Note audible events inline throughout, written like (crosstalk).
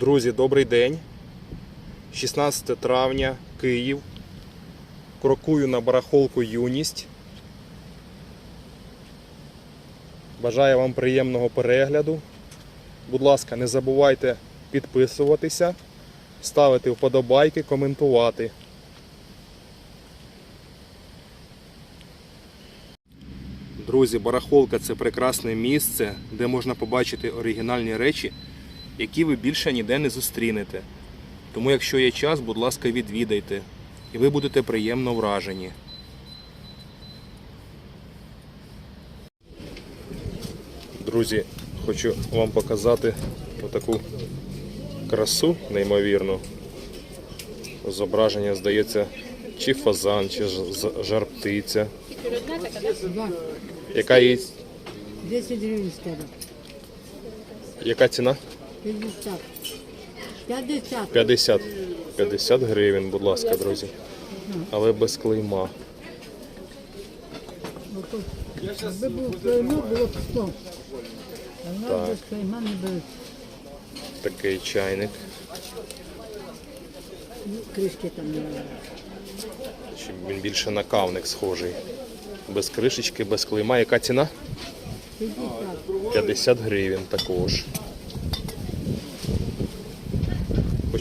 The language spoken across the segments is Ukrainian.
Друзі, добрий день. 16 травня, Київ. Крокую на барахолку Юність. Бажаю вам приємного перегляду. Будь ласка, не забувайте підписуватися, ставити вподобайки, коментувати. Друзі, барахолка це прекрасне місце, де можна побачити оригінальні речі, які ви більше ніде не зустрінете. Тому, якщо є час, будь ласка, відвідайте, і ви будете приємно вражені. Друзі, хочу вам показати отаку красу неймовірну. Зображення, здається, чи фазан, чи жар-птиця. Яка, є, 10 гривень яка ціна? 50. 50. 50. 50 гривень, будь ласка, друзі. Але без клейма. Ото, Якби був клеймо, було б 100. А Так. без клейма не беруть. Такий чайник. Ну, Кришки там немає. Чи Він більше на кавник схожий. Без кришечки, без клейма. Яка ціна? 50. 50 гривень також.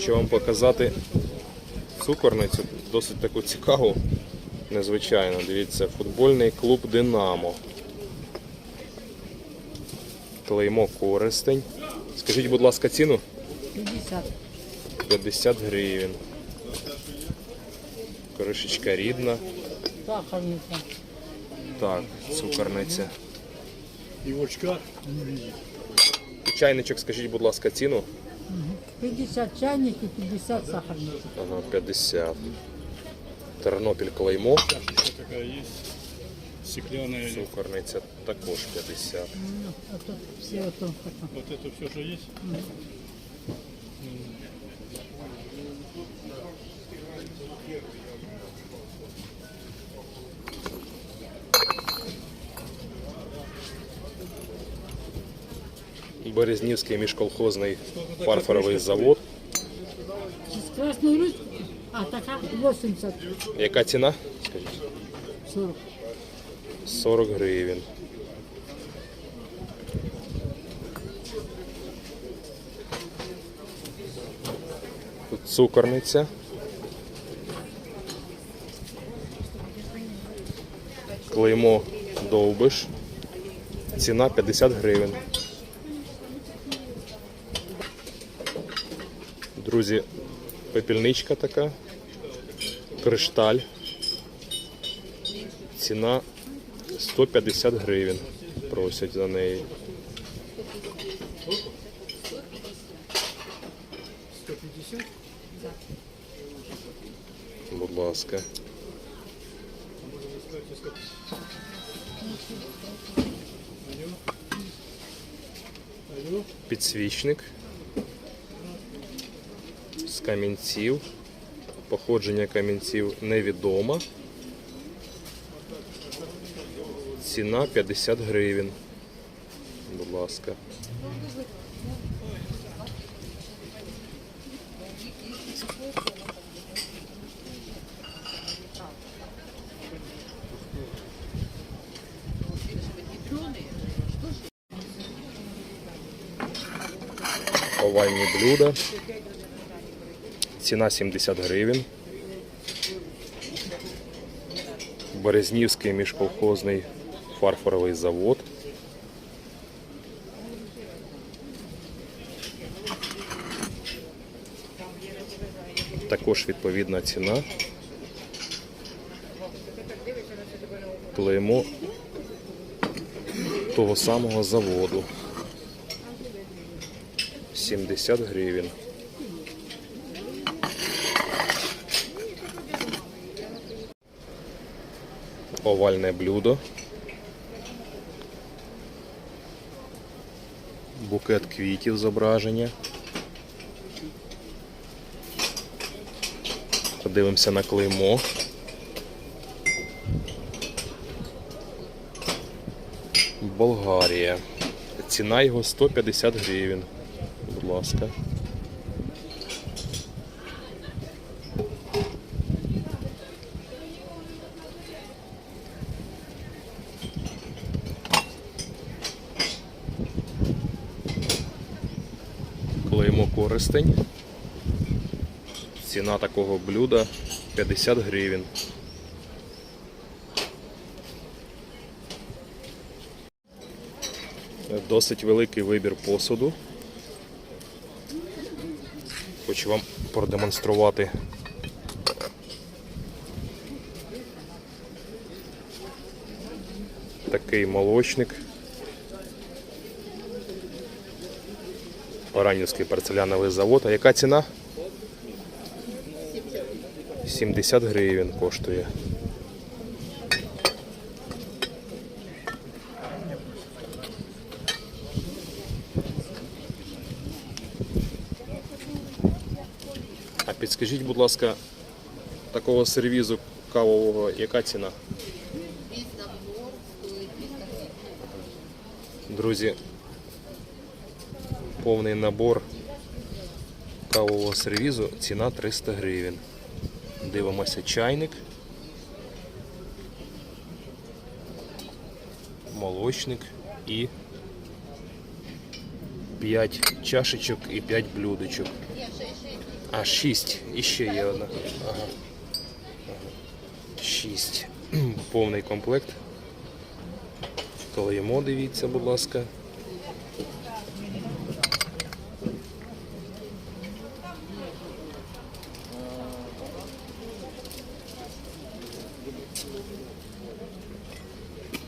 Хочу вам показати цукорницю, досить таку цікаву, незвичайно. Дивіться, футбольний клуб Динамо. Клеймо користень. Скажіть, будь ласка, ціну? 50. 50 гривень. Кришечка рідна. Сахарниця. Так, цукорниця. И в очках Чайничок, скажіть, будь ласка, ціну? 50 чайник і 50 сахарниця. Ага, 50. Тернопіль клеймо. стеклянная. Цукорниця також 50. Ну, а тут всі ото. Вот это все, що есть. Березнівський міжколхозний фарфоровий завод. З Красної Русь, а така 80. Яка ціна? Скажіть. 40. 40 гривень. Тут цукорниця. Клеймо довбиш. Ціна 50 гривень. Друзі, пепельничка така. Кришталь. Ціна 150 гривень. Просять за неї. Будь ласка. Підсвічник камінців. Походження камінців невідомо. Ціна 50 гривень. Будь ласка. Овальні блюда. Ціна 70 гривень. Березнівський міжколхозний фарфоровий завод. Також відповідна ціна. Клеймо того самого заводу. 70 гривень. Овальне блюдо. Букет квітів зображення. Подивимося на клеймо. Болгарія. Ціна його 150 гривень. Будь ласка. Користень. Ціна такого блюда 50 гривень. Досить великий вибір посуду. Хочу вам продемонструвати. Такий молочник. Оранівський порцеляновий завод. А яка ціна? 70 гривень коштує. А підскажіть, будь ласка, такого сервізу кавового, яка ціна? Весь набор стоит 300. Друзі, повний набор кавового сервізу, ціна 300 гривень. Дивимося чайник. Молочник і 5 чашечок і 5 блюдечок. А, 6. І ще є одна. Ага. Ага. 6. (clears throat) Повний комплект. Клеймо, дивіться, будь ласка.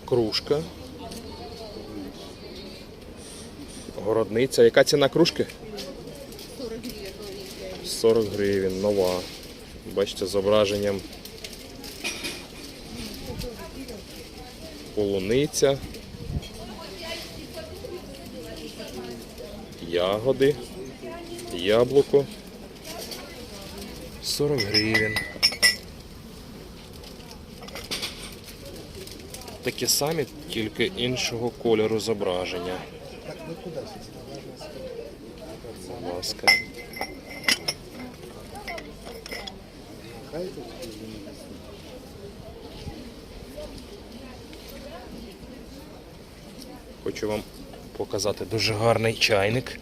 Кружка. Городниця. Яка ціна кружки? 40 гривен новенькая. 40 гривень, нова. Бачите, зображенням полуниця, ягоди, яблуко. 40 гривень. Такі самі, тільки іншого кольору зображення. Будь ласка. Хочу вам показати дуже гарний чайник.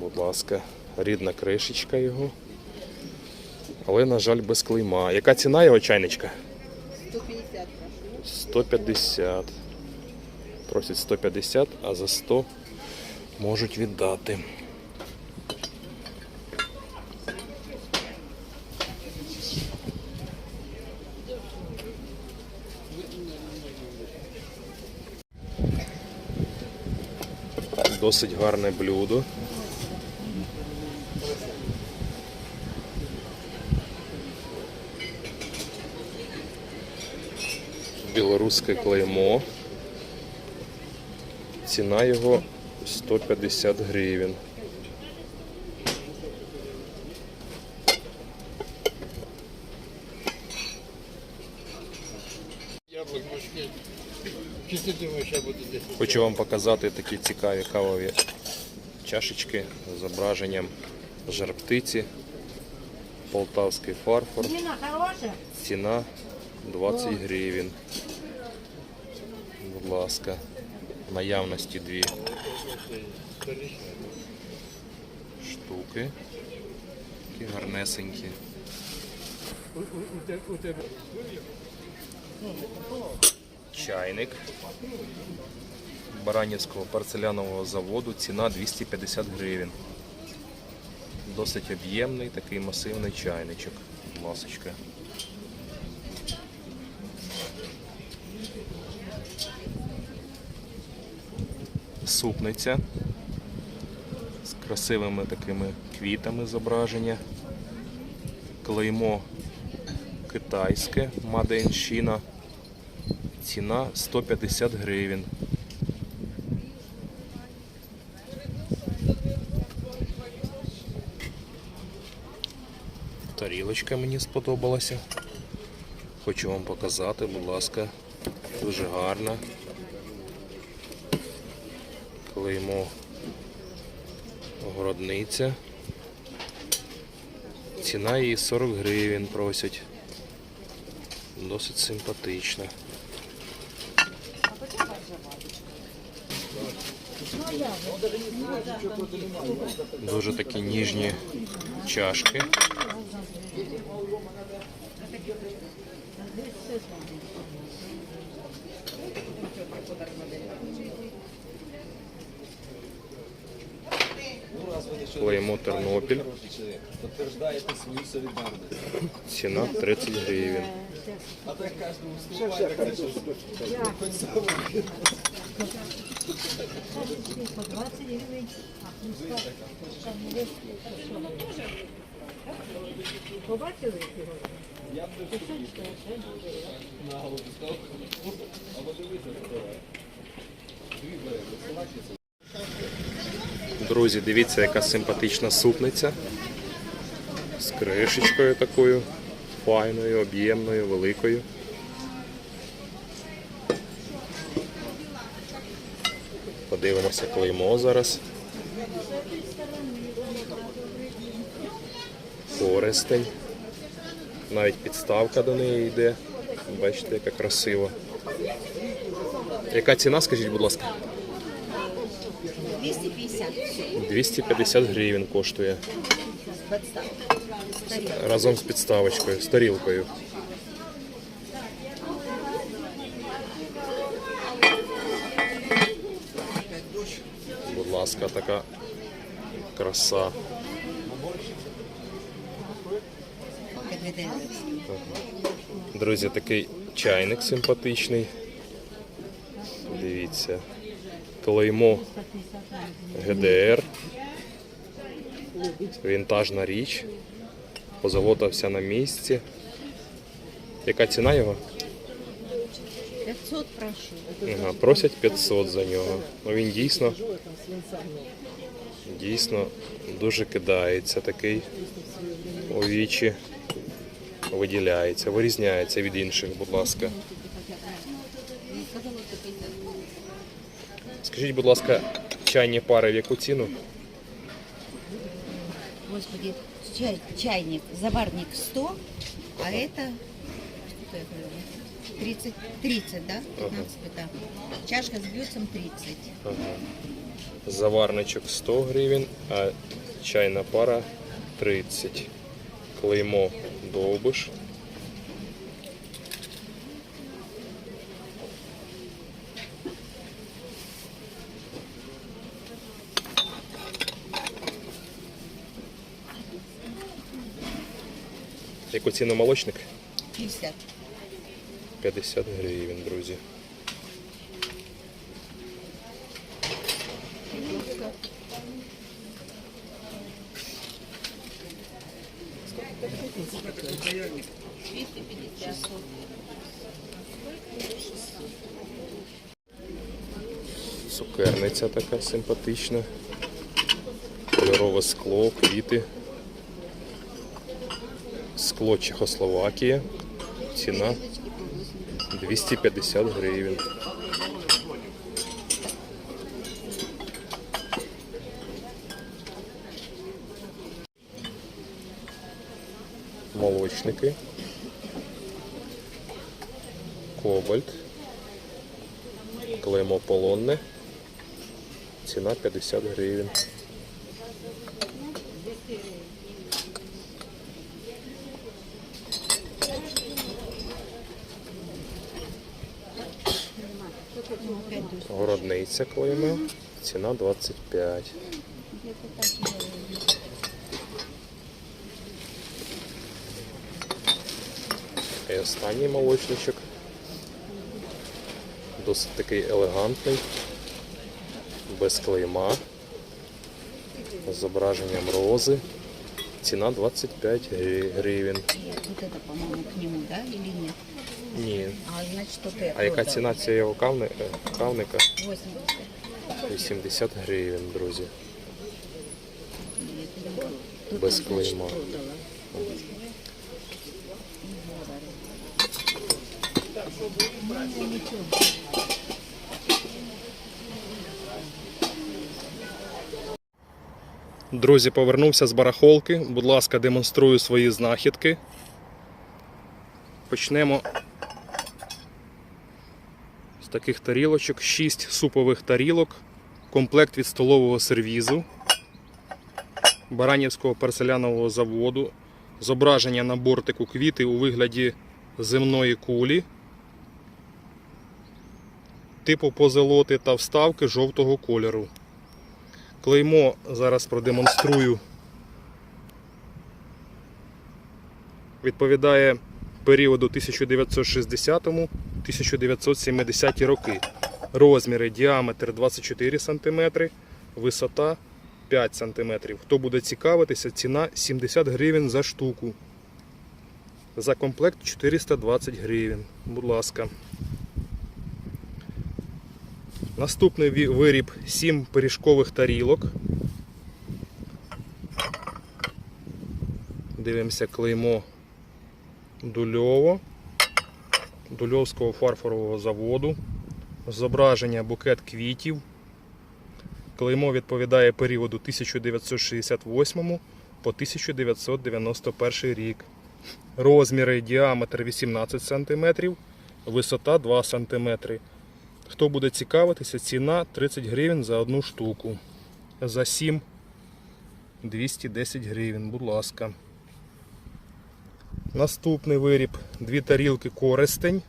Будь ласка, рідна кришечка його. Але, на жаль, без клейма. Яка ціна його чайничка? 150 прошу. 150. Просять 150, а за 100 можуть віддати. Досить гарне блюдо. Білоруське клеймо. Ціна його 150 гривень. Хочу вам показати такі цікаві кавові чашечки з зображенням жарптиці, полтавський фарфор. Ціна 20 гривень. Будь ласка, наявності дві штуки. Такі гарнесенькі. Чайник Баранівського порцелянового заводу. Ціна 250 гривень. Досить об'ємний такий масивний чайничок. Будь ласочка. Супниця з красивими такими квітами зображення. Клеймо китайське China. Ціна 150 гривень. Тарілочка мені сподобалася. Хочу вам показати, будь ласка. Дуже гарна. Клеймо городниця. Ціна її 40 гривень просять. Досить симпатична. Дуже такі ніжні чашки. Клеймо Тернопіль. Ціна 30 гривень. А так каждому уступает, как хочешь. По 20 гривень. А, ну, скажи, там є, що? Друзі, дивіться, яка симпатична супниця. З кришечкою такою файною, об'ємною, великою. Подивимося клеймо зараз. Користень. Навіть підставка до неї йде. Бачите, яка красива. Яка ціна, скажіть, будь ласка? 250. 250 гривень коштує. Разом з підставочкою, з тарілкою. Будь ласка, така краса. Друзі, такий чайник симпатичний. Дивіться. Клеймо ГДР. Вінтажна річ. Позолота вся на місці. Яка ціна його? 500 прошу. Ага, просять 500 за нього. Ну він дійсно, дійсно дуже кидається такий у вічі. Виділяється, вирізняється від інших, будь ласка. Скажіть, будь ласка, чайні пари в яку ціну? Господи, чай, чайник, заварник 100, а это сколько я говорила? 30, 30, да? 15, да. Чашка с блюдцем 30. Ага. Заварничок 100 гривень, а чайна пара 30. Клеймо довбиш. Яку ціну молочник? 50. 50 гривень, друзі. Цукерниця така симпатична. Кольорове скло, квіти. Скло Чехословакія. Ціна 250 гривень. Молочники. Кобальт. Клеймо полонне. Ціна 50 гривень. Городниця клеймо. Ціна 25. І останній молочничок. Досить такий елегантний, без клейма, з зображенням рози. Ціна 25 гри- гривень. Вот это, по-моему, к нему, да, или нет? Ні. А значит, вот это. А яка ціна цього кавни- е, кавника? 80. 80 гривень, друзі. Тут Без значит, клейма. продала. Друзі, повернувся з барахолки. Будь ласка, демонструю свої знахідки. Почнемо таких тарілочок, 6 супових тарілок, комплект від столового сервізу, Баранівського порцелянового заводу, зображення на бортику квіти у вигляді земної кулі, типу позолоти та вставки жовтого кольору. Клеймо зараз продемонструю. Відповідає періоду 1960-1970 роки. Розміри діаметр 24 см, висота 5 см. Хто буде цікавитися, ціна 70 гривень за штуку. За комплект 420 гривень. Будь ласка. Наступний виріб 7 пиріжкових тарілок. Дивимося клеймо Дульово, Дульовського фарфорового заводу. Зображення букет квітів. Клеймо відповідає періоду 1968 по 1991 рік. Розміри діаметр 18 см, висота 2 см. Хто буде цікавитися, ціна 30 гривень за одну штуку. За 7 210 гривень, будь ласка. Наступний виріб дві тарілки користень.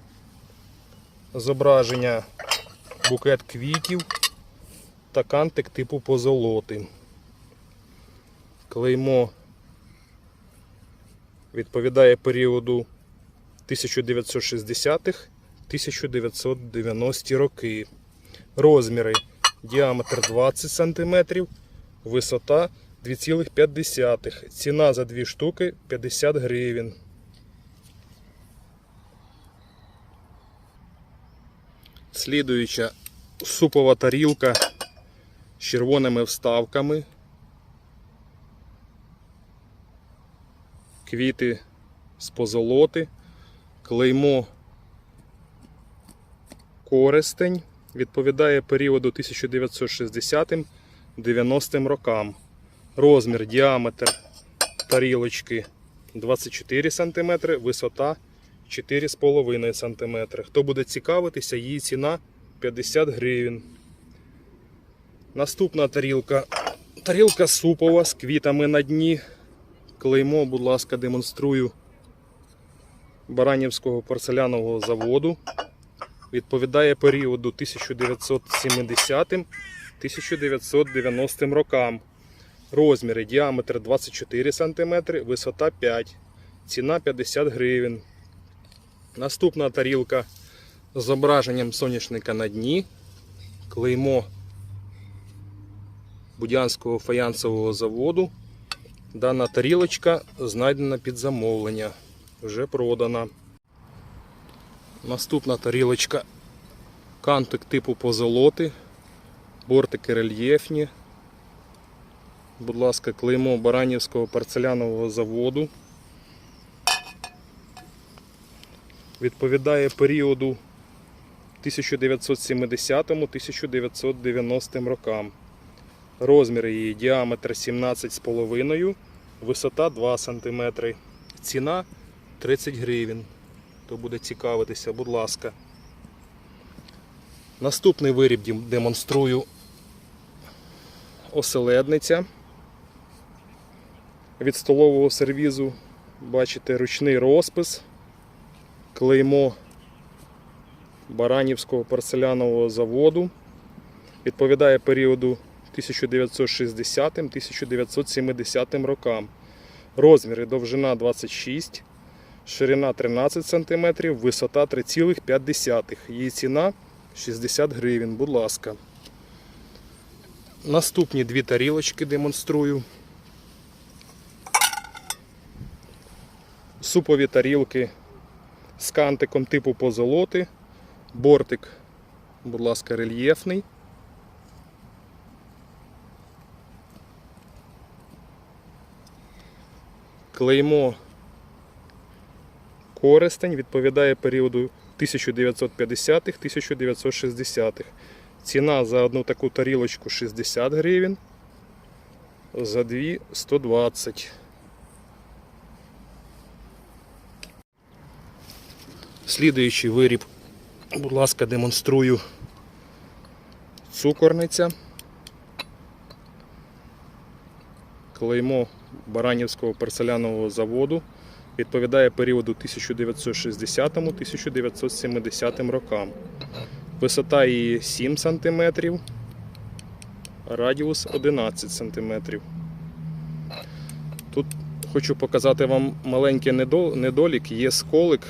Зображення букет квітів та кантик типу позолоти. Клеймо відповідає періоду 1960-х 1990 роки. Розміри діаметр 20 см, висота 2,5. Ціна за дві штуки 50 гривень. Слідуюча супова тарілка з червоними вставками. Квіти з позолоти, клеймо користень відповідає періоду 1960-90 рокам. Розмір, діаметр тарілочки 24 см, висота 4,5 см. Хто буде цікавитися, її ціна 50 гривень. Наступна тарілка. Тарілка супова з квітами на дні. Клеймо, будь ласка, демонструю Баранівського порцелянового заводу. Відповідає періоду 1970-1990 рокам. Розміри діаметр 24 см, висота 5 Ціна 50 гривень. Наступна тарілка з зображенням соняшника на дні. Клеймо Будянського фаянсового заводу. Дана тарілочка знайдена під замовлення. Вже продана. Наступна тарілочка. Кантик типу позолоти. Бортики рельєфні. Будь ласка, клеймо Баранівського порцелянового заводу. Відповідає періоду 1970-1990 рокам. Розміри її діаметр 17,5, висота 2 см. Ціна 30 гривень. Хто буде цікавитися, будь ласка. Наступний виріб демонструю оселедниця. Від столового сервізу бачите ручний розпис, клеймо Баранівського порцелянового заводу. Відповідає періоду 1960-1970 рокам. Розміри довжина 26, ширина 13 см, висота 3,5. Її ціна 60 гривень, будь ласка. Наступні дві тарілочки демонструю. Супові тарілки з кантиком типу позолоти. Бортик, будь ласка, рельєфний. Клеймо користень відповідає періоду 1950-1960-х. Ціна за одну таку тарілочку 60 гривень, за дві 120. Слідуючий виріб Будь ласка, демонструю цукорниця. Клеймо Баранівського порцелянового заводу відповідає періоду 1960-1970 рокам. Висота її 7 см, радіус 11 см. Тут хочу показати вам маленький недолік, є сколик.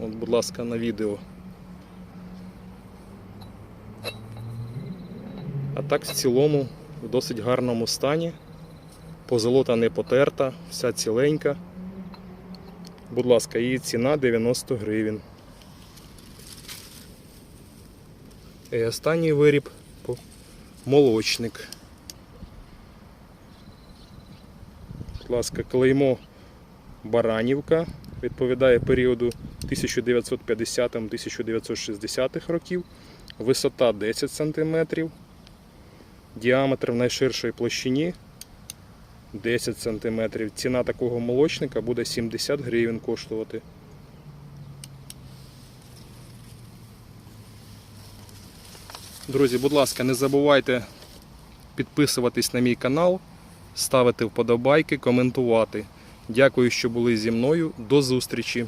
От, будь ласка, на відео. А так в цілому в досить гарному стані. Позолота не потерта, вся ціленька. Будь ласка, її ціна 90 гривень. І останній виріб молочник. Будь ласка, клеймо Баранівка відповідає періоду 1950-1960 років. Висота 10 см. Діаметр в найширшій площині 10 см. Ціна такого молочника буде 70 гривень коштувати. Друзі, будь ласка, не забувайте підписуватись на мій канал, ставити вподобайки, коментувати. Дякую, що були зі мною. До зустрічі!